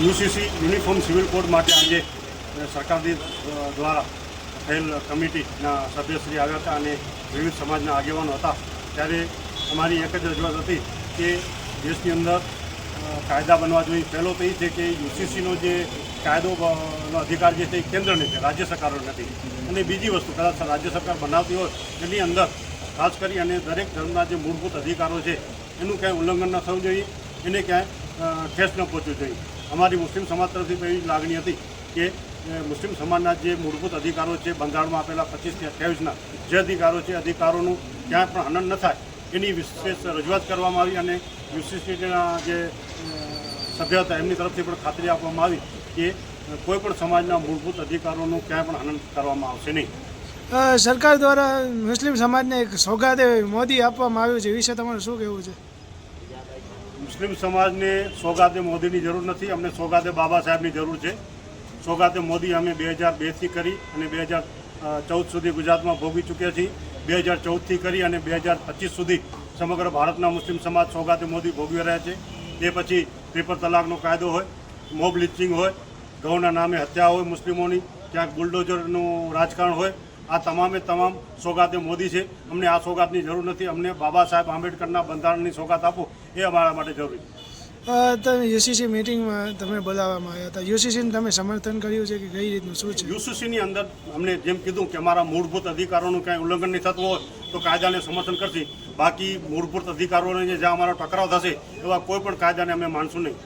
UCC uniform civil code માટે આજે સરકારની દ્વારા થયેલ કમિટીના સભ્યશ્રી આવ્યા હતા અને વિવિધ સમાજના આગેવાનો હતા. ત્યારે અમારી એક જ રજૂઆત હતી કે દેશની અંદર કાયદા બનવા જોઈએ. પહેલો તો એ છે કે યુસીસીનો જે કાયદો નો અધિકાર જે છે એ કેન્દ્રને છે, રાજ્ય સરકારો નથી. અને બીજી વસ્તુ, કદાચ રાજ્ય સરકાર બનાવતી હોય, એની અંદર ખાસ કરી અને દરેક ધર્મના જે મૂળભૂત અધિકારો છે, એનું ક્યાંય ઉલ્લંઘન ન થવું જોઈએ. એને ક્યાંય ઠેસ ન પહોંચવું જોઈએ અમારી મુસ્લિમ સમાજ તરફથી એવી લાગણી હતી કે મુસ્લિમ સમાજના જે મૂળભૂત અધિકારો છે, બંધારણમાં આપેલા પચીસથી અઠ્યાવીસના જે અધિકારો છે, અધિકારોનું ક્યાંય પણ હનન ન થાય, એની વિશેષ રજૂઆત કરવામાં આવી અને યુસીસીના જે સભ્ય હતા, એમની તરફથી પણ ખાતરી આપવામાં આવી કે કોઈ પણ સમાજના મૂળભૂત અધિકારોનું ક્યાંય પણ હનન કરવામાં આવશે નહીં. સરકાર દ્વારા મુસ્લિમ સમાજને એક સોગાદે મોદી આપવામાં આવ્યું છે. એ વિશે તમારું શું કહેવું છે? મુસ્લિમ સમાજને સોગાતે મોદીની જરૂર નથી, અમને સોગાતે બાબા સાહેબની જરૂર છે. સોગાતે મોદી અમે બે હજાર બેથી કરી અને બે હજાર ચૌદ સુધી ગુજરાતમાં ભોગવી ચૂક્યા છીએ. બે હજાર ચૌદથી કરી અને બે હજાર પચીસ સુધી સમગ્ર ભારતના મુસ્લિમ સમાજ સોગાતે મોદી ભોગવી રહ્યા છે. એ પછી ત્રિપલ તલાકનો કાયદો હોય, મોબ લિચિંગ હોય ગૌના નામે હત્યા હોય મુસ્લિમોની, ક્યાંક બુલડોઝરનું રાજકારણ હોય, આ તમામે તમામ સોગાતે મોદી છે. અમને આ સોગાતની જરૂર નથી. અમને બાબા સાહેબ આંબેડકરના બંધારણની સોગાત આપો. એ અમારા માટે જરૂરી. તમે યુસીસી મિટિંગમાં તમે બોલાવવામાં આવ્યા હતા. યુસીસીને તમે સમર્થન કર્યું છે કે કઈ રીતનું શું છે? યુસીસીની અંદર અમને જેમ કીધું કે અમારા મૂળભૂત અધિકારોનું કાંઈ ઉલ્લંઘન નહીં થતું હોય તો કાયદાને સમર્થન કરશે. બાકી મૂળભૂત અધિકારોને જે જ્યાં અમારો ટકરાવ થશે એવા કોઈ પણ કાયદાને અમે માનશું નહીં.